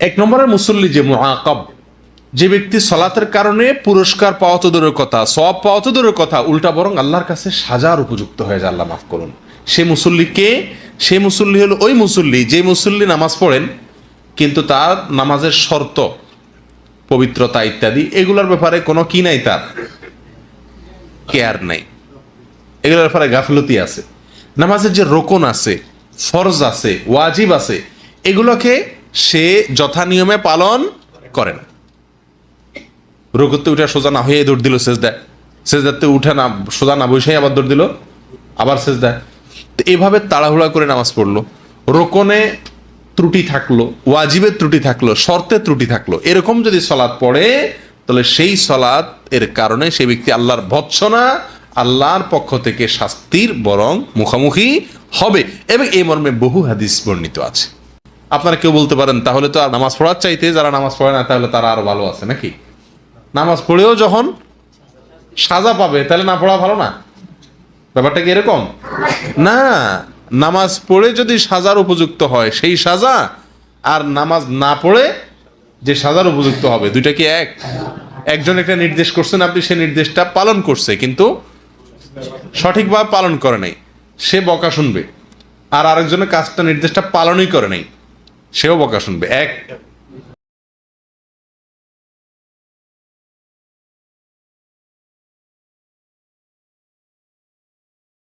এক নম্বরের মুসল্লি যে মুআকাব, যে ব্যক্তি সলাতের কারণে পুরস্কার পাওয়া তো দূরের কথা সব পাওয়া তো দূরের কথা, উল্টা বরং আল্লাহর কাছে সাজার উপযুক্ত হয়ে যায়, আল্লাহ মাফ করুন। সে মুসল্লিকে সে মুসল্লি হলো ওই মুসল্লি, যে মুসল্লি নামাজ পড়েন, কিন্তু তার নামাজের শর্ত, পবিত্রতা ইত্যাদি, এগুলোর ব্যাপারে কোনো কি নাই তার? কেয়ার নাই। এগুলোর ব্যাপারে গাফলতি আছে। নামাজের যে রোকন আছে, ফরজ আছে, ওয়াজিব আছে, এগুলোকে সে যথা নিয়মে পালন করে না রুকুতে উঠে সোজা না হয়ে দৌড় দিল শেষ দেয় শেষ দাতে উঠে না, সোজা না বসেই আবার দৌড় দিল, আবার শেষ দেয় তো এভাবে তাড়াহুড়া করে নামাজ পড়ল। রোকনে ত্রুটি থাকল ওয়াজিবের ত্রুটি থাকল, শর্তে ত্রুটি থাকল। এরকম যদি সলাৎ পড়ে, তাহলে সেই সলাৎ এর কারণে সেই ব্যক্তি আল্লাহর ভৎসনা, আল্লাহর পক্ষ থেকে শাস্তির বরং মুখোমুখি হবে। এবং এই মর্মে বহু হাদিস বর্ণিত আছে। আপনারা কেউ বলতে পারেন, তাহলে তো আর নামাজ পড়ার চাইতে যারা নামাজ পড়ে না, তাহলে তারা আরও ভালো আছে নাকি? নামাজ পড়েও যখন সাজা পাবে, তাহলে না পড়া ভালো না? ব্যাপারটা কি এরকম? না, নামাজ পড়ে যদি সাজার উপযুক্ত হয়, সেই সাজা, আর নামাজ না পড়ে যে সাজার উপযুক্ত হবে, দুইটা কি এক? একজন একটা নির্দেশ করছেন, আপনি সেই নির্দেশটা পালন করছে, কিন্তু সঠিকভাবে পালন করে নাই। সে বকা শুনবে, আর আরেকজনের কাজটা, নির্দেশটা পালনই করে নাই। সেও বকা শুনবে। এক